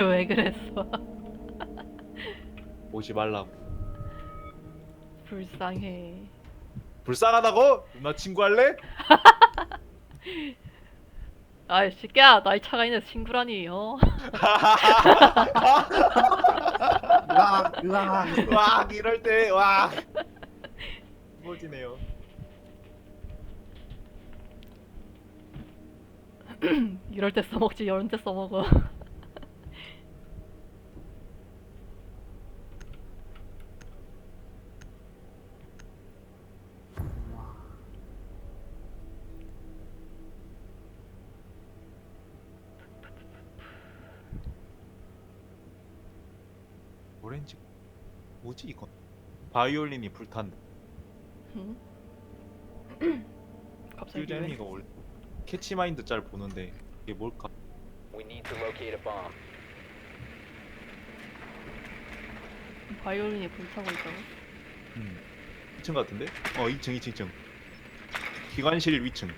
왜 그랬어? 오지 말라고. 불쌍해. 불쌍하다고? 누나 친구 할래? 아이 새끼야 나이 차가 있는 친구라니 어? 으악 으악 와 이럴 때 와. 멋지네요. 이럴 때 써먹지 이런 때 써먹어. 오렌지 뭐지 이건? 바이올린이 불탄다. 응? 갑자기 왜? 올 캐치마인드 짤 보는데 이게 뭘까? We need to locate a bomb. 바이올린이 불타고 있다고? 음. 2층 같은데? 어 2층 2층 2층. 기관실 위층.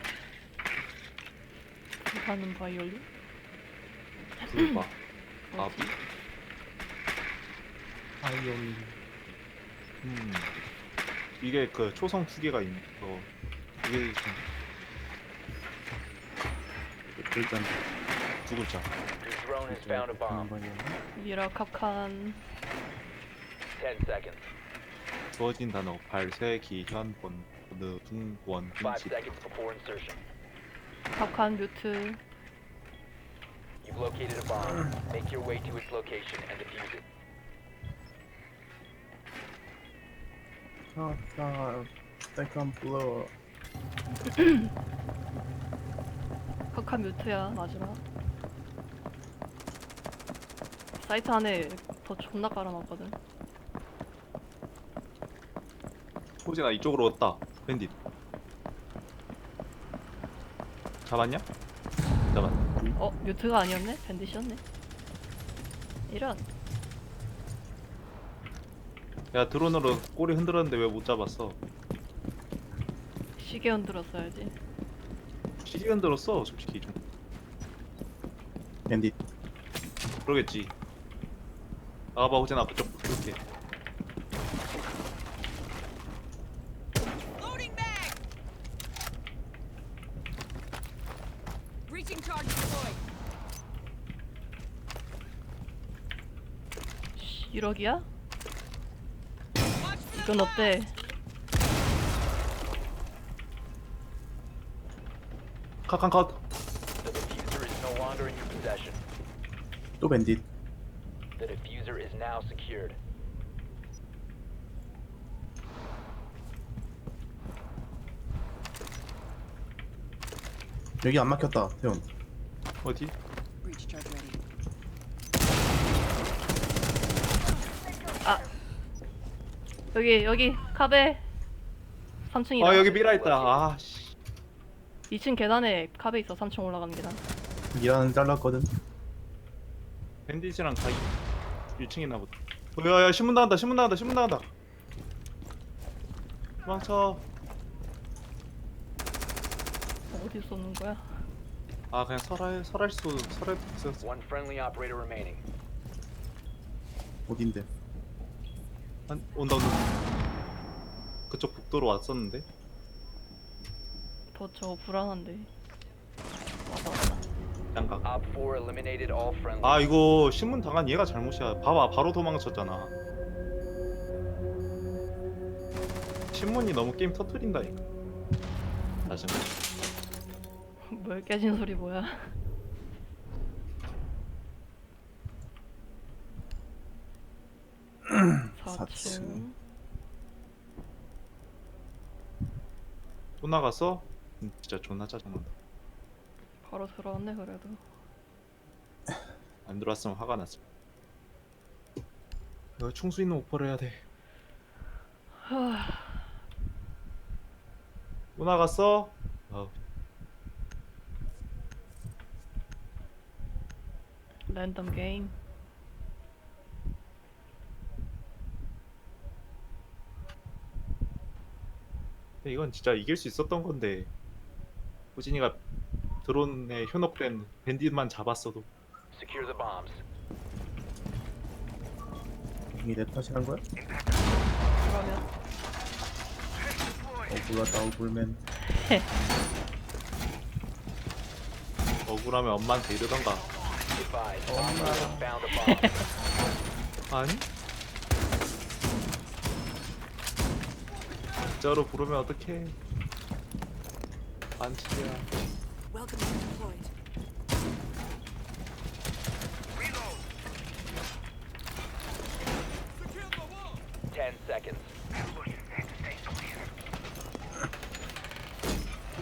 불타는 바이올린? 불봐. 아비? 바이올린 음. 이게 그 초성 두 개가 있는 거. 이게 좀 일단 두 글자. Your drone has found a bomb. 미라 카칸 10 seconds. 주어진 단어 발세 기현 본 어느 중원 5 인치. seconds before insertion. 카칸 뮤트 You've located a bomb. Make your way to its location and defuse it. 아까 second floor 카칸 뮤트야 마지막. 사이트 안에 더 존나 깔아놨거든. 호진아 이쪽으로 왔다. 밴딧. 잡았냐? 잡았. 어 뮤트가 아니었네? 밴디시였네. 이런 야 드론으로 꼬리 흔들었는데 왜 못 잡았어? 시계 흔들었어야지. 시기 흔들었어 솔직히 좀. 밴딧 그러겠지. 나가봐 호진아 그쪽 그렇게. Loading bag! Breaching charge deployed. 1억이야? 이건 어때? 카칸 컷. The diffuser is no longer in your possession. 또 밴딧 The diffuser is now secured. 여기 안 막혔다 태훈 어디? breach charge ready. 여기 여기 카베 3층이다. 아 여기 미라 있다. 아 씨. 2층 계단에 카베 있어. 3층 올라가는 계단. 미라는 잘랐거든 밴딧이랑 가이 1층이나 보다. 어, 야야 신문 나간다. 신문 나간다. 신문 나간다. 도망쳐. 어디 쏘는 거야? 아 그냥 설할 설할 수 설할 수 있었어. One friendly operator remaining. 어딘데 한 온다 온다. 그쪽 북도로 왔었는데. 더저 불안한데. 와봐 와봐. 양각. Op 4 eliminated all friendly. 아 이거 신문 당한 얘가 잘못이야. 봐봐 바로 도망쳤잖아. 신문이 너무 게임 터트린다니까. 다시. 뭘 깨진 소리 뭐야? 사층. 4층. 또 나갔어? 음, 진짜 존나 짜증난다. 바로 들어왔네 그래도. 안 들어왔으면 화가 났어. 이거 충수 있는 오퍼를 해야 돼. 하... 또 나갔어? 어, 랜덤 게임. 근데 이건 진짜 이길 수 있었던 건데 호진이가 드론에 현혹된 밴딧만 잡았어도 Secure the bombs. 이게 내 탓이란 거야? 그러면 억울하다 억울맨 억울하면 엄마한테 이러던가. Be advised, Op 4 has found a bomb. 아니? 진짜로 부르면 어떡해. 반칙이야. Welcome to deployed. Ten seconds.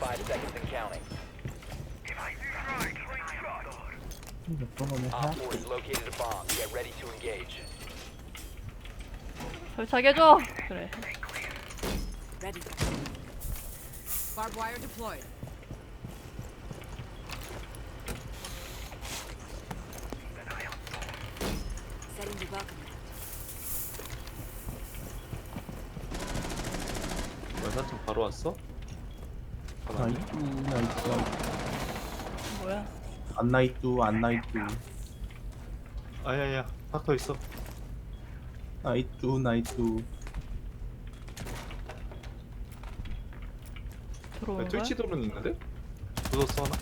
Five seconds and counting. 몇번 오면 Op 4 has located a bomb. Get ready to engage. 설치하게줘 그래 Ready. Barbed wire deployed. Setting the welcome mat. 연사층 바로 왔어? 바로 왔니? 나이뚜 나이뚜 뭐야 안 나이뚜 안 나이뚜 아야야 닥터 있어. 나이뚜 나이뚜 들어오는 야, 거야? 트위치 드론 있는데? 부쉈어 하나?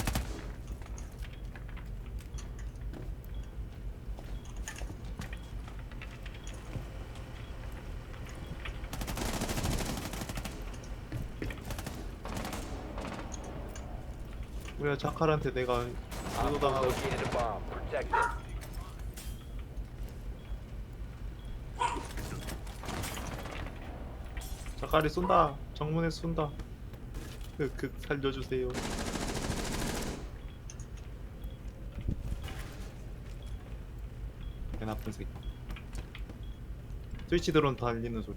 우리가 자칼한테 내가 Op 4 부도당하고 located a bomb. Protect it. 자칼이 쏜다 정문에 쏜다 그, 그 살려주세요. 개 나쁜 새끼. 트위치 드론 달리는 소리.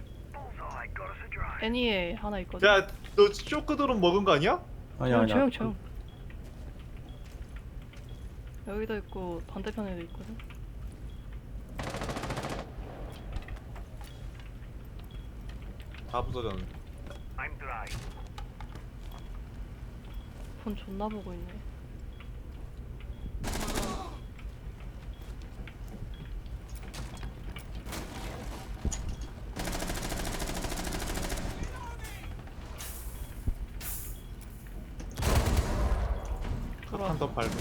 애니에 하나 있거든. 야 너 쇼크 드론 먹은 거 아니야? 아니야 조용 아니야. 조용 조용 여기도 있고 반대편에도 있거든. 다 부서졌네 폰 존나 보고 있네. 한더 밟고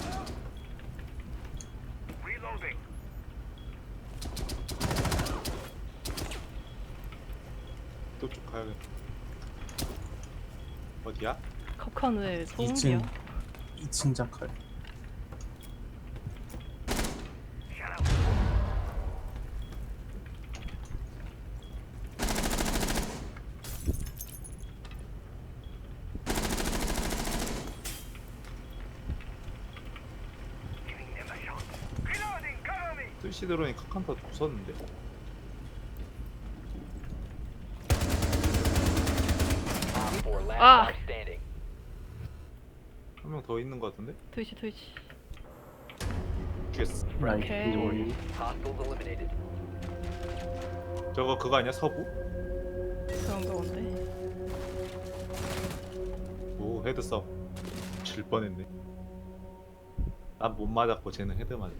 또쭉 가야겠다. 어디야? 카칸 왜 2층. 소음기야? 2층 자칼. 트위치 드론이 카칸터 부쉈는데. Op 명 더 있는 거 같은데? 죽였어. 나이뚜 Hostiles eliminated. 저거 그거 아니야? 서부? 그런가 본데 오 헤드 싸움 질 뻔했네. 난 못 맞았고 쟤는 헤드 맞아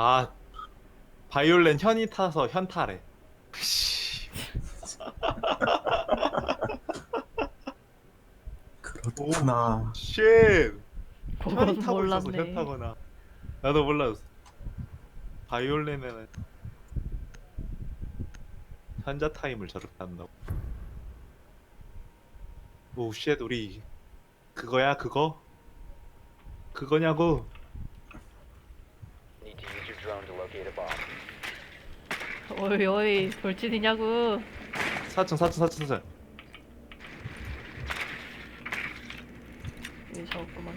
아 바이올렛 현이 타서 현타래. 씨. 그렇구나. 쉣. 그건 현이 타고 있어서 몰랐네. 현타거나. 나도 몰랐어 바이올렛은 현자 타임을 저렇게 한다고. 오쉣 우리 그거야 그거? 그거냐고 Need to use your drone to locate a bomb. 어이 어이 돌진이냐고. 4층 4층 4층 4층 여기 잡았구만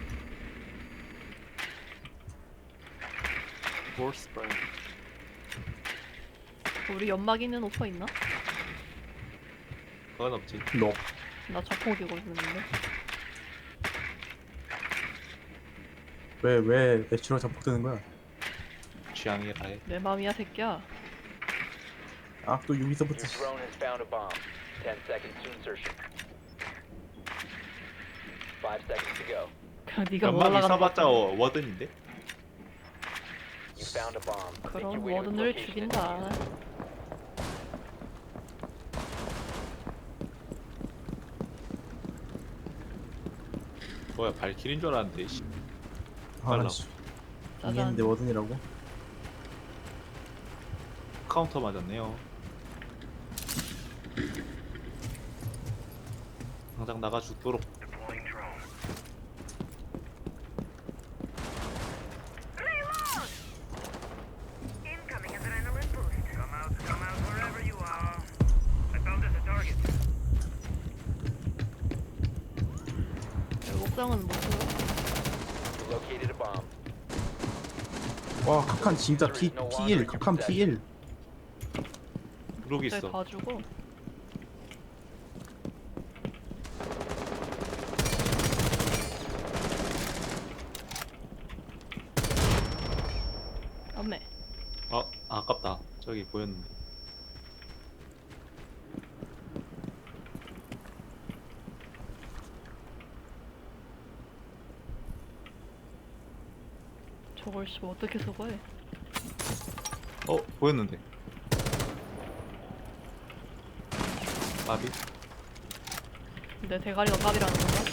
포스 브레인 우리 연막 있는 오퍼 있나? 그건 없지. 너 나 자폭 이고 있는데. 왜왜 내추럴 잡폭되는 거야? 취향이라 해. 내 맘이야 새끼야 아또 Your 유비서부터 drone has found a bomb. Ten seconds to insertion. Five seconds to go. 그냥 네가 못 연막이 올라가는 써봤자 거 워- 워든인데? You found a bomb. Make your 그럼 way to its 워든을 location and 죽인다 defuse it. 뭐야 발길인 줄 알았는데 씨. 빨라. 씨 짜잔 이겼는데 워든이라고? 카운터 맞았네요 당장 나가 죽도록 Incoming adrenaline boost. Come out, come out wherever you are. I found us a target. 옥상은 못 들어 You located a bomb. 와 카칸 진짜 P, P1 카칸 P1 그러고 갑자기 있어 다 주고 안매 아 아깝다 저기 보였는데 저걸 씨 어떻게 속어해 어 보였는데 마비? 내 대가리가 깝이라는 건가?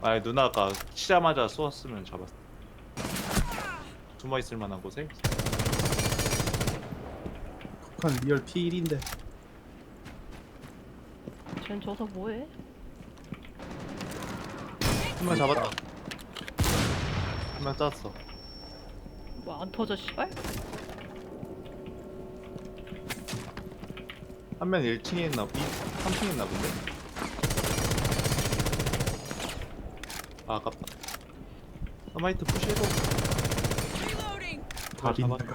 아니 누나가 치자마자 쏘았으면 잡았어 숨어 있을 만한 곳에 카칸 리얼 P1인데 쟨 저서 뭐해? 한명 잡았다 한명 짰어 뭐 안 터져 씨발? 한 명 1층에 있나 3층에 있나 본데 아 아깝다 서마이트 푸시해도. 다 잡았다.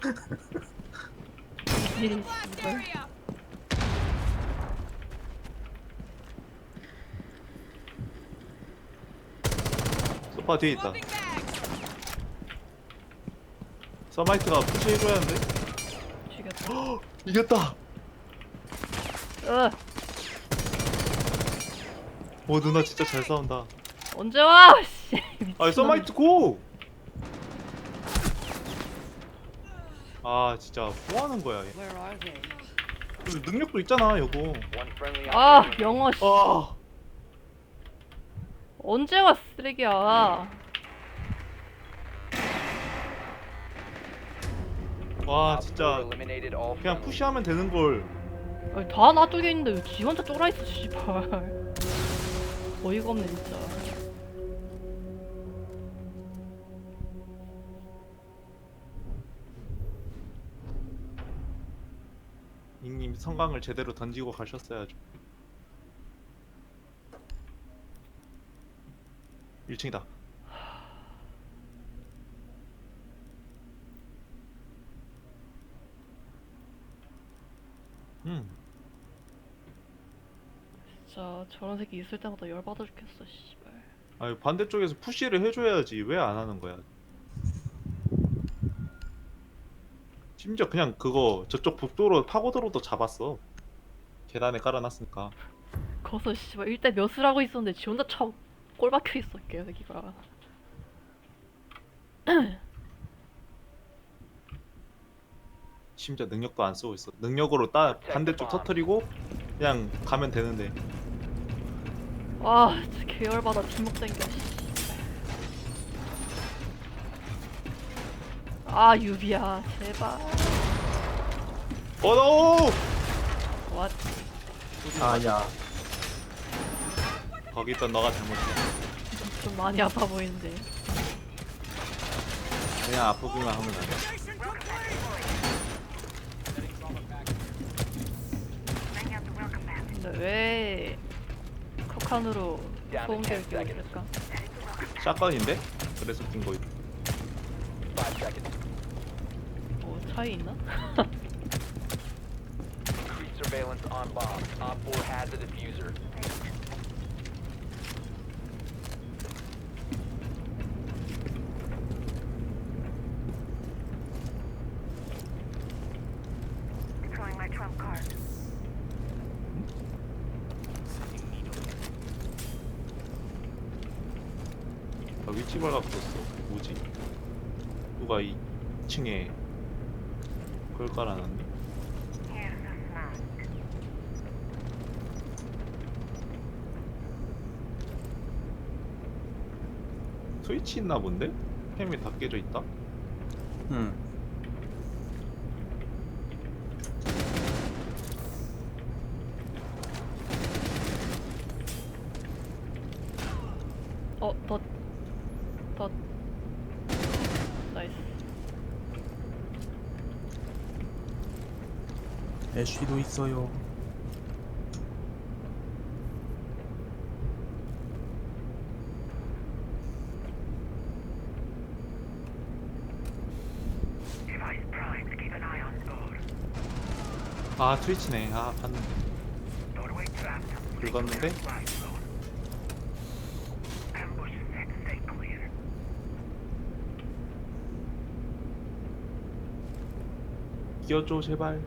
소파 뒤에 있다. 서마이트가 푸시해줘야 하는데 죽였다 이겼다 으 오 누나 진짜 잘 싸운다 언제 와? 씨 아니. 서마이트 고! 아 진짜 뭐 하는 거야 얘. Where are they? 그리고 능력도 있잖아 여보. One friendly 아 operator. 영어 씨. 아. 언제 와 쓰레기야? 와 Op four 진짜 eliminated all 그냥 friendlies. 푸시하면 되는 걸. 아니, 다 놔두게 있는데 왜 지 혼자 쫄아있어 씨발. 어이가 없네 진짜 잉님 성광을 제대로 던지고 가셨어야죠. 1층이다. 음. 진짜 저런 새끼 있을 때마다 열받아 죽겠어 씨발. 아니 반대쪽에서 푸시를 해줘야지. 왜 안 하는 거야 심지어 그냥 그거 저쪽 북도로 파고들어도 잡았어. 계단에 깔아놨으니까. 거기서 씨발 일대 몇을 하고 있었는데 지 혼자 쳐 꼴박혀 있어 개새끼가. 심지어 능력도 안 쓰고 있어. 능력으로 따 반대쪽 터트리고 그냥 가면 되는데. 와 진짜 개열받아 뒷목 땡겨 씨 아 유비야 제발. 어노 왓 아야. 거기 있던 너가 잘못이야. 좀 많이 아파 보이는데. 그냥 아프기만 하면 안돼. welcome mat. 근데 왜 컵칸으로 소음 결격을 했을까? 샷건인데? 그래서 뛴 거임 Five 사이에 있나? Increase surveillance on bomb. Op 4 has the diffuser. Deploying my trump card. 아, 위치 발각됐어. 뭐지? 누가 2층에 snack. 스위치 있나 본데? 캠이 다 깨져 있다? 응. 어, 덧. 덧. 나이스. 애쉬도 있어요. 아 트위치네. 아 봤는데. 긁었는데? 끼워줘 제발.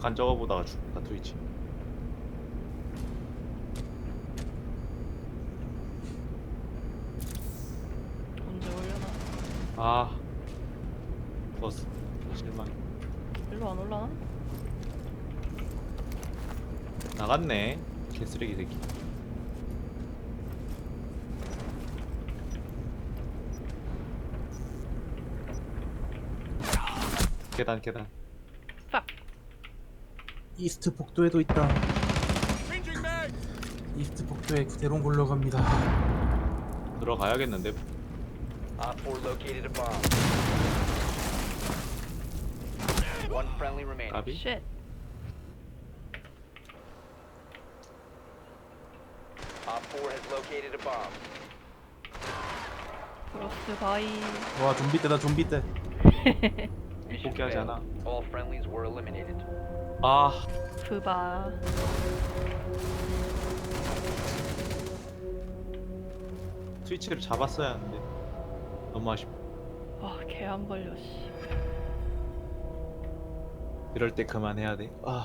간 적어보다가 죽다 트위치. 언제 올려나? 아. 버스. 실망. 일로 안 올라나? 나갔네. 개쓰레기 새끼. 계단 계단. 빡! 이스트 복도에도 있다. 이스트 복도에 그대로 굴러갑니다. 들어가야겠는데. Op 4 located a bomb. One friendly remaining. 까비. 쉣! Op 4 has located a bomb. 브로스 바이. 와 좀비 때다 좀비 때. Mission 포기하지 failed. 않아. All friendlies were eliminated. 아. 그바. 트위치를 잡았어야 하는데. 너무 아쉽다. 와, 개 안 걸려, 씨. 이럴 때 그만해야 돼. 아.